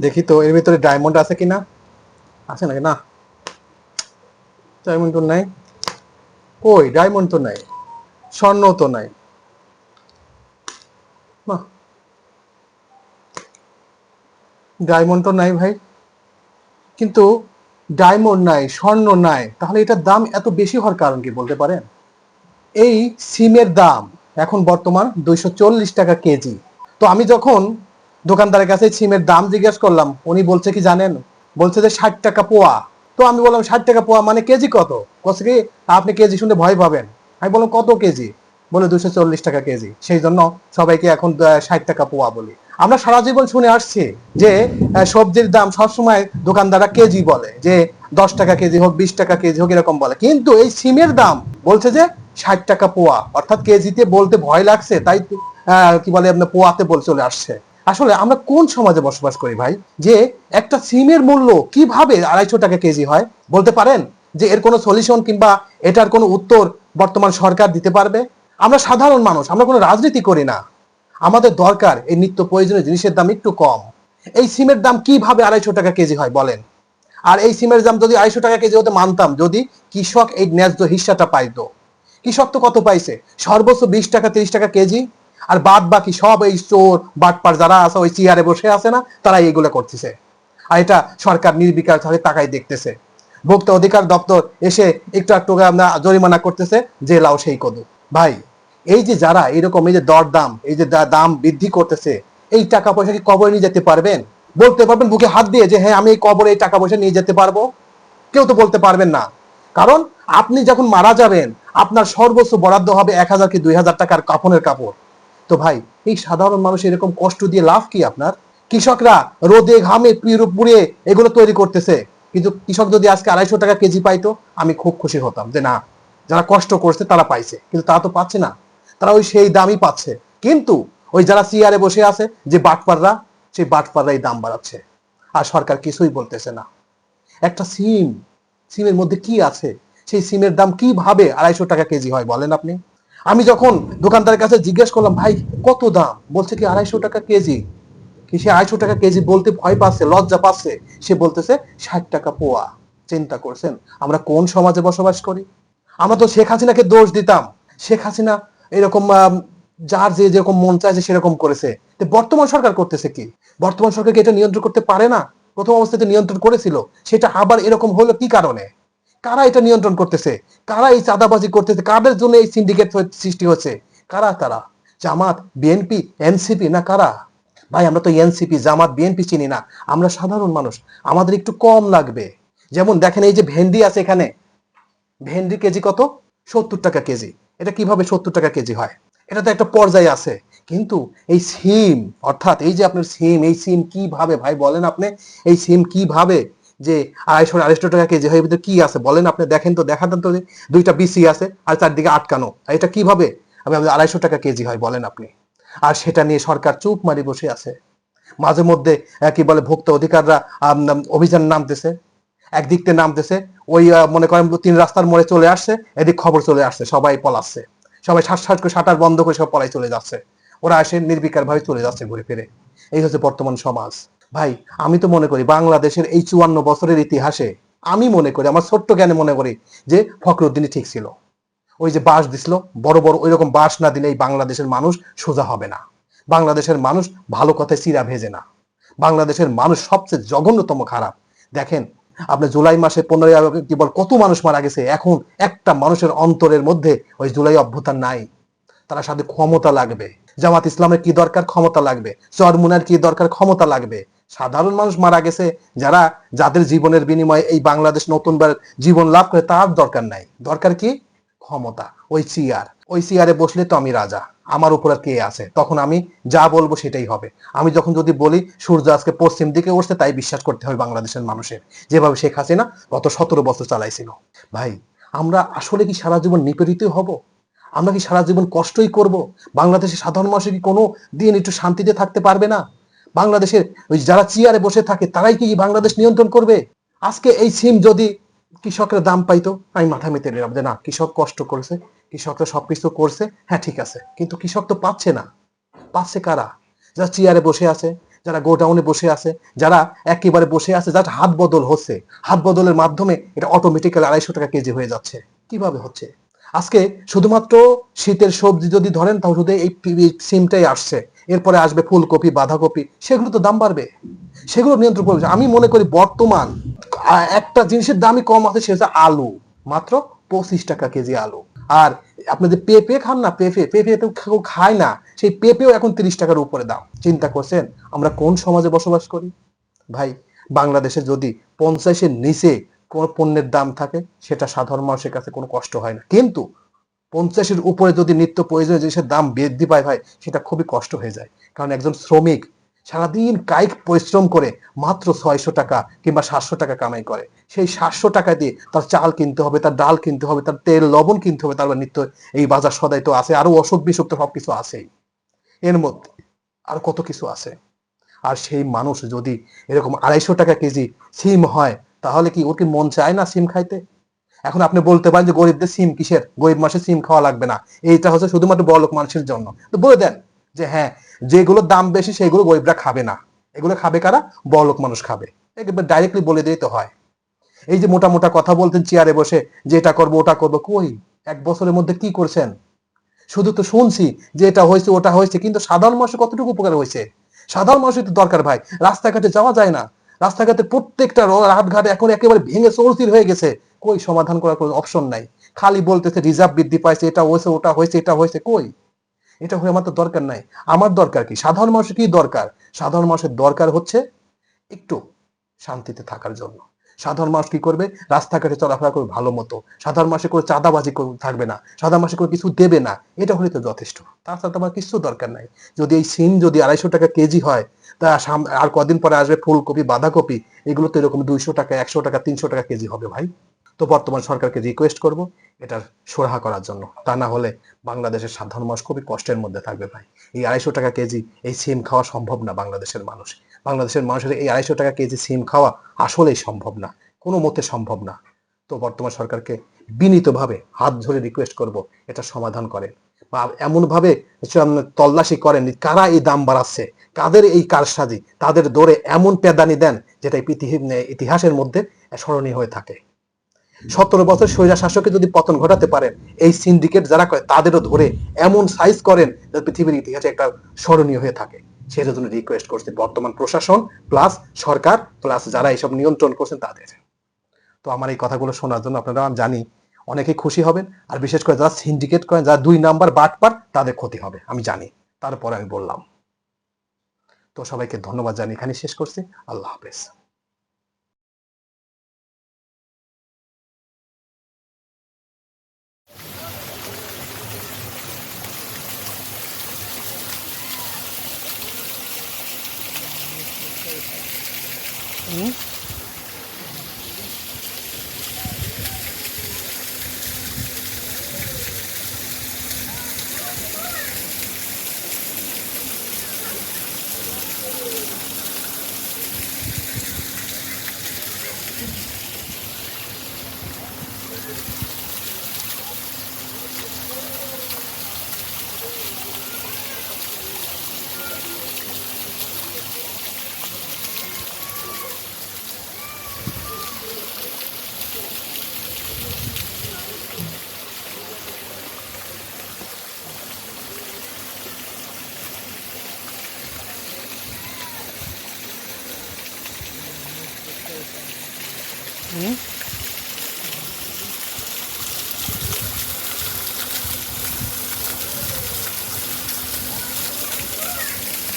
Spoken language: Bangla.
দেখি তো, এর ভিতরে ডায়মন্ড আছে কিনা? আছে নাকি? না। ডায়মন্ড তো নাই। কই? ডায়মন্ড তো নাই। স্বর্ণ তো নাই। ডায়মন্ড তো নাই ভাই। কিন্তু ডায়মন্ড নাই, স্বর্ণ নাই। তাহলে এটার দাম এত বেশি হওয়ার কারণ কি বলতে পারেন? এই সিমের দাম এখন বর্তমান দুইশো চল্লিশ টাকা কেজি। তো আমি যখন দোকানদারের কাছে সিমের দাম জিজ্ঞেস করলাম, উনি বলছে কি জানেন? বলছে যে ষাট টাকা পোয়া। তো আমি বললাম, ষাট টাকা পোয়া মানে কেজি কত? বলছে কি, আপনি কেজি শুনে ভয় পাবেন। আমি বললাম, কত কেজি? বলে দুশো চল্লিশ টাকা কেজি। সেই জন্য সবাইকে এখন ষাট টাকা পোয়া বলি। আমরা সারা জীবন শুনে আসছি যে সবজির দাম সবসময় দোকানদাররা কেজি বলে, যে দশ টাকা কেজি হোক, বিশ টাকা কেজি হোক, এরকম বলে। কিন্তু এই সিমের দাম বলছে যে ষাট টাকা পোয়া। অর্থাৎ কেজিতে বলতে ভয় লাগছে, তাই কি বলে, আপনার পোয়াতে বলে চলে আসছে। আসলে আমরা কোন সমাজে বসবাস করি ভাই? যে একটা সিমের মূল্য কীভাবে আড়াইশো টাকা কেজি হয়? বলতে পারেন যে এর কোনো সলিউশন কিংবা এটার কোনো উত্তর বর্তমান সরকার দিতে পারবে? আমরা সাধারণ মানুষ, আমরা কোনো রাজনীতি করি না। আমাদের দরকার এই নিত্য প্রয়োজনীয় জিনিসের দাম একটু কম। এই সিমের দাম কীভাবে আড়াইশো টাকা কেজি হয় বলেন? আর এই সিমের দাম যদি আড়াইশো টাকা কেজি হতে মানতাম, যদি কৃষক এই ন্যায্য হিস্সাটা পাইতো। কৃষক তো কত পাইছে? সর্বোচ্চ বিশ টাকা, তিরিশ টাকা কেজি? আর বাদ বাকি সব এই চোর, বাটপার যারা আছে, ওই চেয়ারে বসে আছে না তারা এইগুলো করতেছে। আর এটা সরকার নির্বিকার ভাবে তাকাই দেখতেছে। ভোক্তা অধিকার দপ্তর এসে একটু একটু জরিমানা করতেছে, যে লাও সেই কদু। ভাই, এই যে যারা এরকম এই যে দর দাম এই যে দাম বৃদ্ধি করতেছে, এই টাকা পয়সা কি কবরে নিয়ে যেতে পারবেন? বলতে পারবেন বুকে হাত দিয়ে যে হ্যাঁ আমি এই কবরে এই টাকা পয়সা নিয়ে যেতে পারব কেউ তো বলতে পারবেন না। কারণ আপনি যখন মারা যাবেন, আপনার সর্বোচ্চ বরাদ্দ হবে এক হাজার কি দুই হাজার টাকার কাপনের কাপড়। তো ভাই, এই সাধারণ মানুষ এরকম কষ্ট দিয়ে লাভ কি আপনার? কৃষকরা রোদে, ঘামে, পুড়ে এগুলো তৈরি করতেছে। কিন্তু কৃষক যদি আজকে আড়াইশো টাকা কেজি পাইতো, আমি খুব খুশি হতাম যে না, যারা কষ্ট করছে তারা পাইছে, কিন্তু তারা তো পাচ্ছে না। তারা ওই সেই দামই পাচ্ছে। কিন্তু ওই যারা চেয়ারে বসে আছে, যে বাটপাররা, সেই বাটপাররা এই দাম বাড়াচ্ছে। আর সরকার কিছুই বলতেছে না। একটা সিম, সিমের মধ্যে কি আছে? সেই সিমের দাম কীভাবে আড়াইশো টাকা কেজি হয় বলেন আপনি? আমি যখন দোকানদারের কাছে জিজ্ঞেস করলাম, ভাই, কত দাম? বলছে কি, আড়াইশো টাকা কেজি। কি সে আড়াইশো টাকা কেজি বলতে ভয় পাচ্ছে, লজ্জা পাচ্ছে। সে বলতেছে, ষাট টাকা পোয়া, চিন্তা করছেন? আমরা কোন সমাজে বসবাস করি? আমরা তো শেখ হাসিনাকে দোষ দিতাম। শেখ হাসিনা এরকম যার যে যেরকম মন চাইছে সেরকম করেছে। বর্তমান সরকার করতেছে কি? বর্তমান সরকার কি এটা নিয়ন্ত্রণ করতে পারে না? প্রথম অবস্থাতে নিয়ন্ত্রণ করেছিল। সেটা আবার এরকম হলো কি কারণে? কারা এটা নিয়ন্ত্রণ করতেছে? কারা এই চাঁদাবাজি করতেছে? কাদের জন্য এই সিন্ডিকেট সৃষ্টি হচ্ছে? কারা তারা? জামাত, বিএনপি, এনসিপি না কারা? ভাই, আমরা তো এনসিপি, জামাত, বিএনপি চিনি না। আমরা সাধারণ মানুষ। আমাদের একটু কম লাগবে। যেমন দেখেন এই যে ভেন্ডি আছে এখানে। ভেন্ডি কেজি কত? সত্তর টাকা কেজি। এটা কীভাবে সত্তর টাকা কেজি হয়? এটা তো একটা পর্যায়ে আছে। কিন্তু এই সিম, অর্থাৎ এই যে আপনার সিম, এই সিম কীভাবে, ভাই বলেন আপনি, এই সিম কীভাবে যে আড়াইশো আড়াইশো টাকা কেজি হয় ভিতরে কি আছে? বলেন আপনি, দেখেন তো দেখাতেন তো যে দুইটা বিসি আছে, আর চারদিকে আটকানো। আর এটা কীভাবে? আমি আড়াইশো টাকা কেজি হয়, বলেন আপনি। আর সেটা নিয়ে সরকার চুপ মারি বসে আছে। মাঝে মধ্যে কি বলে, ভোক্তা অধিকাররা অভিযান নামতেছে। একদিক থেকে নামতেছে, ওই মনে করেন, তিন রাস্তার মোড়ে চলে আসছে, এদিক খবর চলে আসছে, সবাই পলাচ্ছে। সবাই শ্বাস শ্বাস করে, শাটার বন্ধ করে সব পলাই চলে যাচ্ছে। ওরা আসে নির্বিকার ভাবে চলে যাচ্ছে ঘুরে ফিরে। এই হচ্ছে বর্তমান সমাজ। ভাই, আমি তো মনে করি বাংলাদেশের এই চুয়ান্ন বছরের ইতিহাসে আমি মনে করি, আমার ছোট্ট জ্ঞানে মনে করি যে ফখরুদ্দিনই ঠিক ছিল। ওই যে বাস দিছিল, বড় বড় ওই রকম বাস না দিলে এই বাংলাদেশের মানুষ সোজা হবে না। বাংলাদেশের মানুষ ভালো কথায় চিরা ভেজে না। বাংলাদেশের মানুষ সবচেয়ে জঘন্যতম খারাপ। দেখেন, আপনি জুলাই মাসে পনেরোই আগস্ট কি বল, কত মানুষ মারা গেছে? এখন একটা মানুষের অন্তরের মধ্যে ওই জুলাই অভ্যুত্থান নাই। তারা সাথে ক্ষমতা লাগবে। জামাত ইসলামের কি দরকার? ক্ষমতা লাগবে। চরমুনার কি দরকার? ক্ষমতা লাগবে। সাধারণ মানুষ মারা গেছে, যারা যাদের জীবনের বিনিময়ে এই বাংলাদেশ নতুনবার জীবন লাভ করে, তার দরকার নাই। দরকার কি? ক্ষমতা। ওই চেয়ার। ওই চেয়ারে বসলে তো আমি রাজা। আমার উপর কে আছে? তখন আমি যা বলব সেটাই হবে। আমি যখন যদি বলি, সূর্য আজকে পশ্চিম দিকে উঠছে, তাই বিশ্বাস করতে হবে বাংলাদেশের মানুষের। যেভাবে শেখ হাসিনা গত সতেরো বছর চালাইছিল। ভাই, আমরা আসলে কি সারা জীবন নিপীড়িত হব? আমরা কি সারা জীবন কষ্টই করব? বাংলাদেশের সাধারণ মানুষের কি কোনো দিন একটু শান্তিতে থাকতে পারবে না? বাংলাদেশের ওই যারা চেয়ারে বসে থাকে, তারাই কি বাংলাদেশ নিয়ন্ত্রণ করবে? আজকে এই সিম যদি কৃষকরা দাম পাইতো, আমি মাথা মেতে নিলাম যে না, কৃষক কষ্ট করেছে কৃষকরা সবকিছু করছে হ্যাঁ ঠিক আছে। কিন্তু কৃষক তো পাচ্ছে না। পাচ্ছে কারা? যারা চেয়ারে বসে আছে, যারা গোডাউনে বসে আছে, যারা একেবারে বসে আছে, যার হাত বদল হচ্ছে। হাত বদলের মাধ্যমে এটা অটোমেটিক্যালি আড়াইশো টাকা কেজি হয়ে যাচ্ছে। কীভাবে হচ্ছে? আজকে শুধুমাত্র শীতের সবজি যদি ধরেন, তাহলে শুধু এই সিমটাই আসছে। এরপরে আসবে ফুলকপি, বাঁধাকপি, সেগুলো তো দাম বাড়বে। সেগুলো নিয়ন্ত্রণ করবে। আমি মনে করি বর্তমান একটা জিনিসের দামই কম আছে, সেটা আলু। মাত্র পঁচিশ টাকা কেজি আলু। আর আপনি যে পেঁপে খান না, পেঁপে পেঁপে তো কেউ খায় না। সেই পেঁপেও এখন তিরিশ টাকার উপরে দাম। চিন্তা করছেন আমরা কোন সমাজে বসবাস করি? ভাই, বাংলাদেশে যদি পঞ্চাশের নিচে কোন পণ্যের দাম থাকে, সেটা সাধারণ মানুষের কাছে কোনো কষ্ট হয় না। কিন্তু পঞ্চাশের উপরে যদি নিত্য প্রয়োজনীয় জিনিসের দাম বৃদ্ধি পায় ভাই, সেটা খুবই কষ্ট হয়ে যায়। কারণ একজন শ্রমিক সারাদিন কায়িক পরিশ্রম করে মাত্র ছয়শো টাকা কিংবা সাতশো টাকা কামাই করে। সেই সাতশো টাকা দিয়ে তার চাল কিনতে হবে, তার ডাল কিনতে হবে, তার তেল, লবণ কিনতে হবে, তারপর নিত্য এই বাজার সদাই তো আছে, আরও অসুখ বিসুখ তো সবকিছু আছেই। এর মধ্যে আর কত কিছু আছে? আর সেই মানুষ যদি এরকম আড়াইশো টাকা কেজি সিম হয়, তাহলে কি ওর কি মন চায় না সিম খাইতে? এখন আপনি বলতে পারেন যে গরিবদের সিম কিসের? গরিব মানুষের সিম খাওয়া লাগবে না। এইটা হচ্ছে শুধুমাত্র বড়লোক মানুষের জন্য। তো বলে দেন যে হ্যাঁ যেগুলোর দাম বেশি সেগুলো গরিবরা খাবে না। এগুলো খাবে কারা? বড়লোক মানুষ খাবে। একেবারে ডাইরেক্টলি বলে দিয়েই তো হয়। এই যে মোটা মোটা কথা বলতেন চেয়ারে বসে, যে এটা করব, ওটা করব, কই? এক বছরের মধ্যে কি করছেন? শুধু তো শুনছি যে এটা হয়েছে, ওটা হয়েছে, কিন্তু সাধারণ মানুষের কতটুকু উপকার হয়েছে? সাধারণ মানুষের তো দরকার ভাই। রাস্তাঘাটে যাওয়া যায় না। রাস্তাঘাটে প্রত্যেকটা রাতঘাট এখন একেবারে ভেঙে চৌচির হয়ে গেছে। কই সমাধান করার কোনো অপশন নাই। খালি বলতেছে রিজার্ভ বৃদ্ধি পাইছে, এটা হয়েছে, ওটা হয়েছে, এটা হয়েছে, কই? এটা হয়ে আমার তো দরকার নাই। আমার দরকার কি? সাধারণ মানুষের কি দরকার? সাধারণ মানুষের দরকার হচ্ছে একটু শান্তিতে থাকার জন্য। সাধারণ মানুষ কি করবে? রাস্তাঘাটে চলাফেরা করবে ভালো মতো। সাধারণ মাসে করে চাঁদাবাজি থাকবে না। সাধারণ মাসে করে কিছু দেবে না। এটা হলে তো যথেষ্ট। তাছাড়া তো আমার কিছু দরকার নাই। যদি এই সিম যদি আড়াইশো টাকা কেজি হয়, তা আর কদিন পরে আসবে ফুলকপি, বাঁধাকপি, এগুলো তো এরকম দুইশো টাকা, একশো টাকা, তিনশো টাকা কেজি হবে ভাই। তো বর্তমান সরকারকে রিকোয়েস্ট করব এটার সুরাহা করার জন্য। তা না হলে বাংলাদেশের সাধারণ মানুষ খুবই কষ্টের মধ্যে থাকবে ভাই। এই আড়াইশো টাকা কেজি এই সিম খাওয়া সম্ভব না বাংলাদেশের মানুষ। বাংলাদেশের মানুষের এই আড়াইশো টাকা কেজি সিম খাওয়া আসলেই সম্ভব না, কোনো মতে সম্ভব না। তো বর্তমান সরকারকে বিনীতভাবে হাত ধরে রিকোয়েস্ট করব এটা সমাধান করেন। বা এমনভাবে তল্লাশি করেন কারা এই দাম বাড়াচ্ছে, কাদের এই কারসাজি, তাদের দৌড়ে এমন পেদানি দেন যেটা এই পৃথিবী- ইতিহাসের মধ্যে স্মরণীয় হয়ে থাকে। সতেরো বছর স্বৈরা শাসককে যদি পতন ঘটাতে পারেন এই সিন্ডিকেট যারা করে তাদেরও ধরে এমন সাইজ করেন যা পৃথিবীর ইতিহাসে একটা স্মরণীয় হয়ে থাকে। সেটার জন্য রিকোয়েস্ট করছি বর্তমান প্রশাসন প্লাস সরকার প্লাস যারা এইসব নিয়ন্ত্রণ করছেন তাদের। তো আমার এই কথাগুলো শোনার জন্য আপনারা, আমি জানি অনেকেই খুশি হবেন, আর বিশেষ করে যারা সিন্ডিকেট করেন, যারা দুই নাম্বার বাটপার, তাদের ক্ষতি হবে, আমি জানি। তারপরে আমি বললাম। তো সবাইকে ধন্যবাদ জানি এখানে শেষ করছি। আল্লাহ হাফেজ। Okay. 네.